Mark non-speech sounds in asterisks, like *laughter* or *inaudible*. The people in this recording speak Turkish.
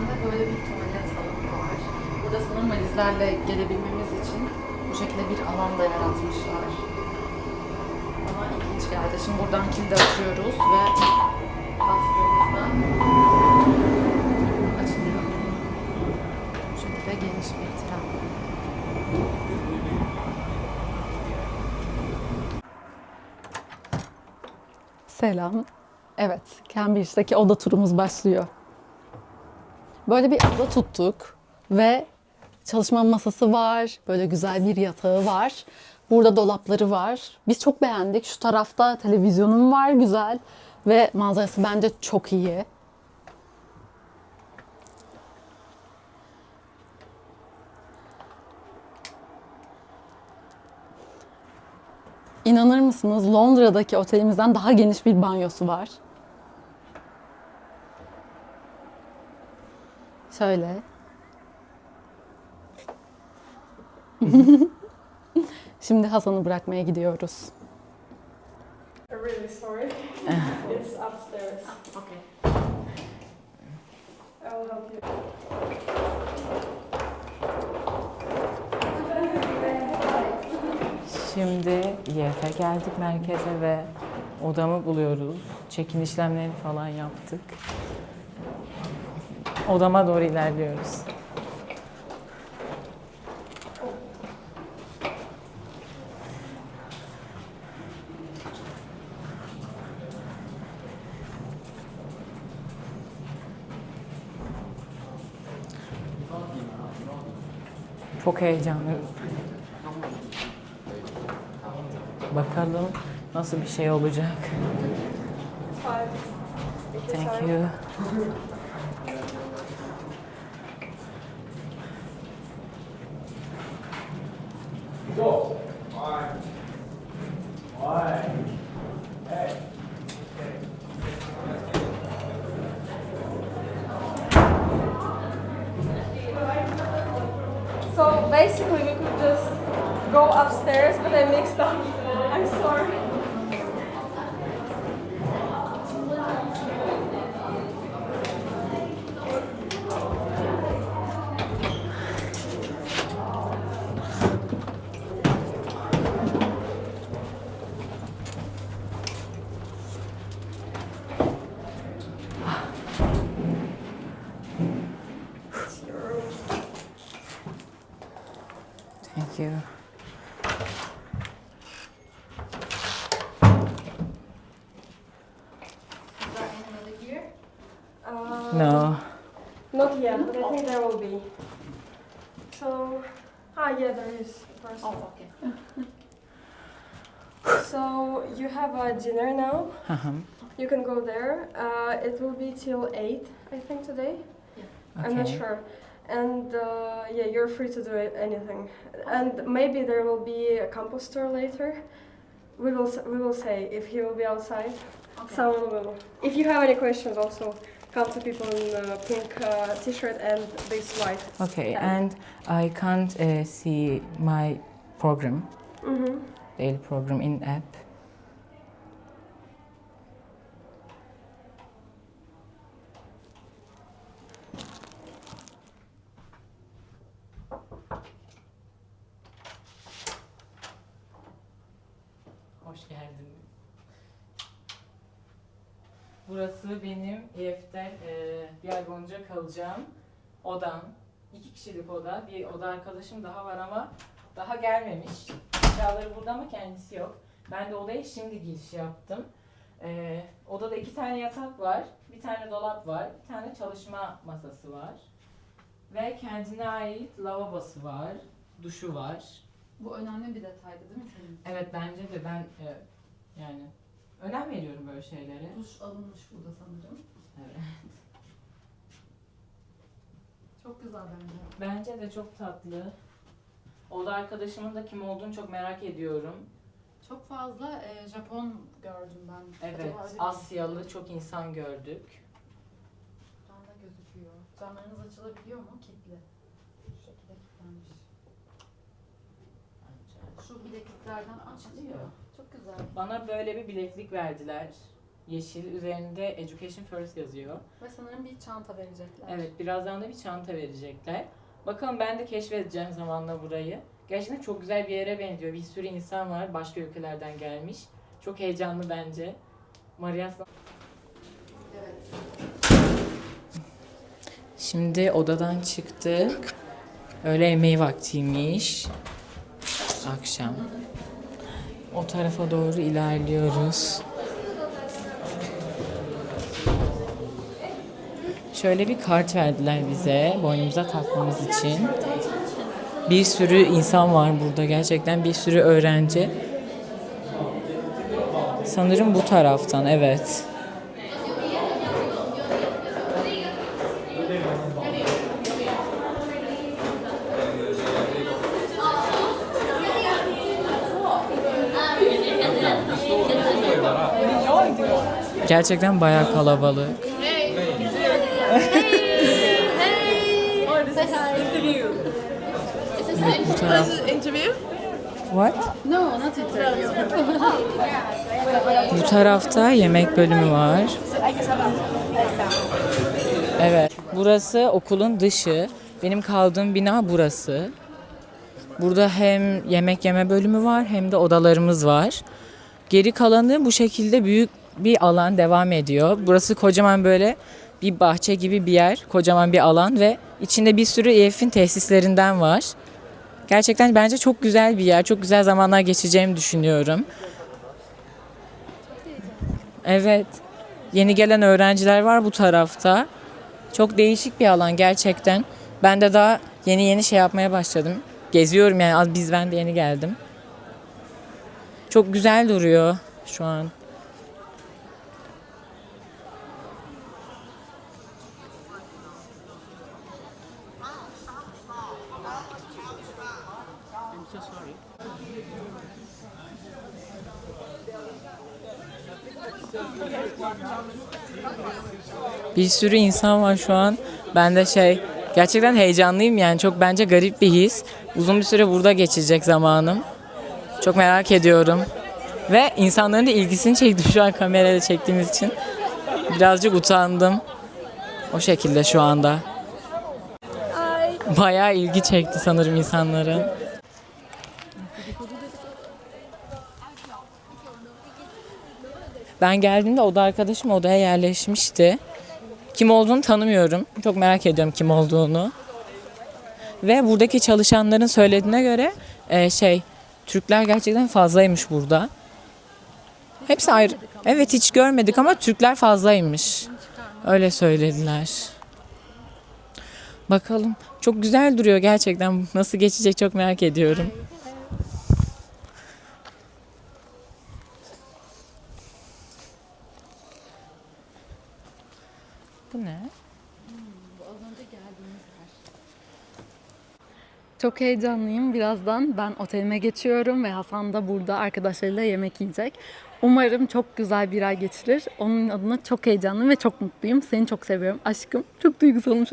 de böyle bir tuvalet alanı var. Burada sanırım valizlerle gelebilmemiz için bu şekilde bir alan da yaratmışlar. Bana ilginç geldi. Şimdi buradan kilidi açıyoruz ve bastığımızda açılıyor. Bu şekilde geniş bir tren. Selam. Evet, Cambridge'deki oda turumuz başlıyor. Böyle bir oda tuttuk ve çalışma masası var, böyle güzel bir yatağı var. Burada dolapları var. Biz çok beğendik. Şu tarafta televizyonum var güzel ve manzarası bence çok iyi. İnanır mısınız Londra'daki otelimizden daha geniş bir banyosu var. Şöyle. *laughs* Şimdi Hasan'ı bırakmaya gidiyoruz. I'm really sorry. *laughs* it's upstairs. Okay. I will help you. Şimdi YF geldik merkeze ve odamı buluyoruz. Çekim işlemleri falan yaptık. Odama doğru ilerliyoruz. Çok heyecanlıyım. Bakalım nasıl bir şey olacak. Thank you. So basically, we could just go upstairs, but I mixed up. *laughs* I'm sorry. It's your room. Thank you. Is there anybody here? Uh, No. Not yet, but I think there will be. So, ah, yeah, there is a person. Oh, okay. *laughs* So you have a dinner now. Uh-huh. You can go there. Uh, it will be till eight, I think, today. Yeah. Okay. I'm not sure. And uh, yeah, you're free to do anything. And maybe there will be a composter later. We will we will say if he will be outside. Okay. Someone will. If you have any questions, also come to people in uh, pink uh, t-shirt and this white. Okay, Yeah. and I can't uh, see my program, Mm-hmm. daily program in app. Hoş geldiniz. Burası benim EF'den e, bir ay boyunca kalacağım odam. İki kişilik oda. Bir oda arkadaşım daha var ama daha gelmemiş. Eşyaları burada ama kendisi yok. Ben de odaya şimdi giriş yaptım. E, odada iki tane yatak var. Bir tane dolap var. Bir tane çalışma masası var. Ve kendine ait lavabosu var. Duşu var. Bu önemli bir detaydı değil mi senin için? Evet bence de ben e, yani önem veriyorum böyle şeylere. Duş alınmış burada sanırım. Evet. Çok güzel bence. Bence de çok tatlı. Oda arkadaşımın da kim olduğunu çok merak ediyorum. Çok fazla e, Japon gördüm ben. Evet, Acaba öyle mi? Asyalı çok insan gördük. Buradan da gözüküyor. Camlarınız açılabiliyor mu? Kilitli. Şu şekilde kilitlenmiş. Şu bilekliklerden açılıyor. Çok güzel. Bana böyle bir bileklik verdiler. Yeşil üzerinde Education First yazıyor. Ve sanırım bir çanta verecekler. Evet birazdan da bir çanta verecekler. Bakalım ben de keşfedeceğim zamanla burayı. Gerçekten çok güzel bir yere benziyor. Bir sürü insan var başka ülkelerden gelmiş. Çok heyecanlı bence. Marias Şimdi odadan çıktık. Öğle yemeği vaktiymiş. Akşam. O tarafa doğru ilerliyoruz. Şöyle bir kart verdiler bize boynumuza takmamız için. Bir sürü insan var burada gerçekten bir sürü öğrenci. Sanırım bu taraftan evet. Gerçekten bayağı kalabalık. Bu taraf. What? No, not interview. Bu tarafta yemek bölümü var. Evet. Burası okulun dışı. Benim kaldığım bina burası. Burada hem yemek yeme bölümü var hem de odalarımız var. Geri kalanı bu şekilde büyük bir alan devam ediyor. Burası kocaman böyle bir bahçe gibi bir yer. Kocaman bir alan ve içinde bir sürü EF'in tesislerinden var. Gerçekten bence çok güzel bir yer. Çok güzel zamanlar geçeceğimi düşünüyorum. Evet. Yeni gelen öğrenciler var bu tarafta. Çok değişik bir alan gerçekten. Ben de daha yeni yeni şey yapmaya başladım. Geziyorum yani az biz ben de yeni geldim. Çok güzel duruyor şu an. Bir sürü insan var şu an. Ben de şey gerçekten heyecanlıyım yani çok bence garip bir his. Uzun bir süre burada geçecek zamanım. Çok merak ediyorum. Ve insanların da ilgisini çekti şu an kamerayla çektiğimiz için. Birazcık utandım. O şekilde şu anda. Bayağı ilgi çekti sanırım insanların. Ben geldiğimde oda arkadaşım odaya yerleşmişti. Kim olduğunu tanımıyorum. Çok merak ediyorum kim olduğunu. Ve buradaki çalışanların söylediğine göre e, şey Türkler gerçekten fazlaymış burada. Hepsi ayrı. Evet hiç görmedik ama Türkler fazlaymış. Öyle söylediler. Bakalım. Çok güzel duruyor gerçekten. Nasıl geçecek çok merak ediyorum. Bu ne? Çok heyecanlıyım. Birazdan ben otelime geçiyorum ve Hasan da burada arkadaşlarıyla yemek yiyecek. Umarım çok güzel bir ay geçirir. Onun adına çok heyecanlıyım ve çok mutluyum. Seni çok seviyorum aşkım. Çok duygusalım şu.